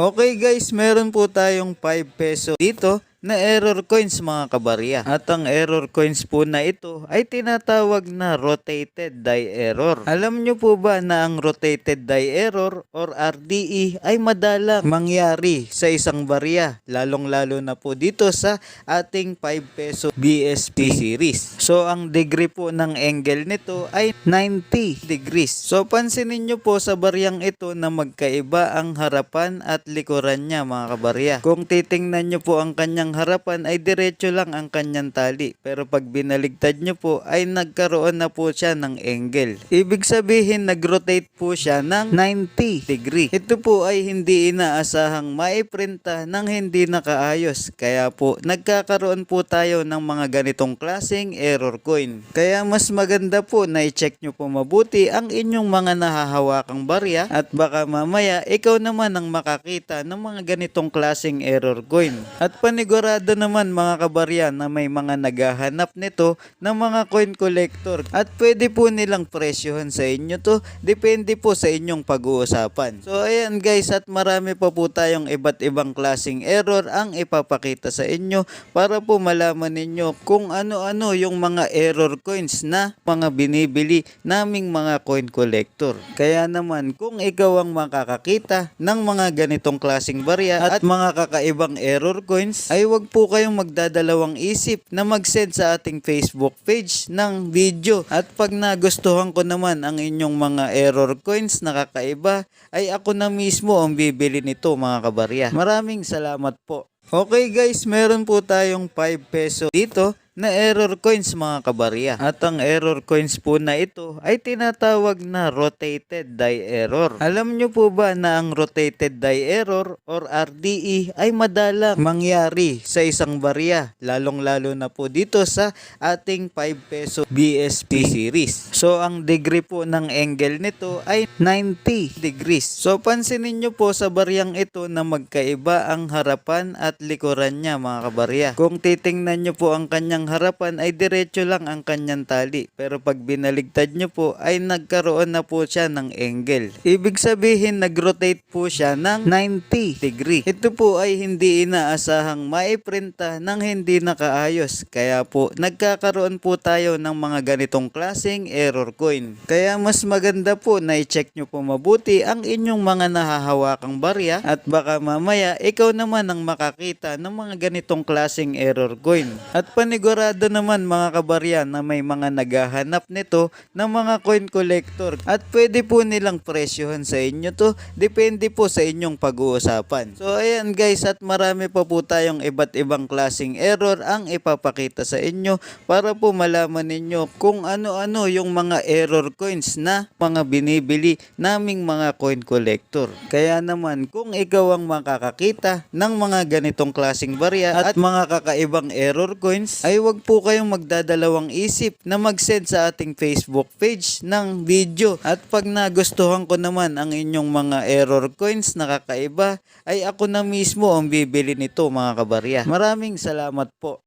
Okay guys, meron po tayong 5 peso dito na error coins mga kabarya. At ang error coins po na ito ay tinatawag na rotated die error. Alam nyo po ba na ang rotated die error or RDE ay madalang mangyari sa isang barya. Lalong lalo na po dito sa ating 5 peso BSP series. So ang degree po ng angle nito ay 90 degrees. So pansinin nyo po sa baryang ito na magkaiba ang harapan at likuran niya mga kabarya. Kung titingnan nyo po ang kanyang harapan ay diretso lang ang kanyang tali. Pero pag binaligtad nyo po ay nagkaroon na po siya ng angle. Ibig sabihin nag-rotate po siya ng 90 degree. Ito po ay hindi inaasahang maiprinta ng hindi nakaayos. Kaya po nagkakaroon po tayo ng mga ganitong klaseng error coin. Kaya mas maganda po na i-check nyo po mabuti ang inyong mga nahahawakang barya at baka mamaya ikaw naman ang makakita ng mga ganitong klaseng error coin. At panigurado naman mga kabarya na may mga naghahanap nito ng mga coin collector at pwede po nilang presyohan sa inyo to depende po sa inyong pag-uusapan. So ayan guys at marami pa po tayong iba't ibang klaseng error ang ipapakita sa inyo para po malaman ninyo kung ano-ano yung mga error coins na mga binibili naming mga coin collector. Kaya naman kung ikaw ang makakakita ng mga ganitong klaseng barya at mga kakaibang error coins ay wag po kayong magdadalawang isip na mag-send sa ating Facebook page ng video at pag nagustuhan ko naman ang inyong mga error coins na kakaiba ay ako na mismo ang bibili nito mga kabarya. Maraming salamat po. Okay guys, meron po tayong 5 peso dito na error coins mga kabarya. At ang error coins po na ito ay tinatawag na rotated die error. Alam nyo po ba na ang rotated die error or RDE ay madalang mangyari sa isang barya. Lalong lalo na po dito sa ating 5 peso BSP series. So ang degree po ng angle nito ay 90 degrees. So pansinin nyo po sa baryang ito na magkaiba ang harapan at likuran niya mga kabarya. Kung titingnan nyo po ang kanyang harapan ay diretso lang ang kanyang tali. Pero pag binaligtad nyo po ay nagkaroon na po siya ng angle. Ibig sabihin nag-rotate po siya ng 90 degree. Ito po ay hindi inaasahang maiprinta ng hindi nakaayos. Kaya po nagkakaroon po tayo ng mga ganitong klaseng error coin. Kaya mas maganda po na i-check nyo po mabuti ang inyong mga nahahawakang barya at baka mamaya ikaw naman ang makakita ng mga ganitong klaseng error coin. At panigurado naman mga kabarya na may mga naghahanap nito ng mga coin collector at pwede po nilang presyohan sa inyo to depende po sa inyong pag-uusapan. So ayan guys at marami pa po tayong iba't ibang klaseng error ang ipapakita sa inyo para po malaman ninyo kung ano-ano yung mga error coins na mga binibili naming mga coin collector. Kaya naman kung ikaw ang makakakita ng mga ganitong klaseng barya at mga kakaibang error coins ay wag po kayong magdadalawang isip na mag-send sa ating Facebook page ng video at pag nagustuhan ko naman ang inyong mga error coins na kakaiba ay ako na mismo ang bibili nito mga kabarya. Maraming salamat po.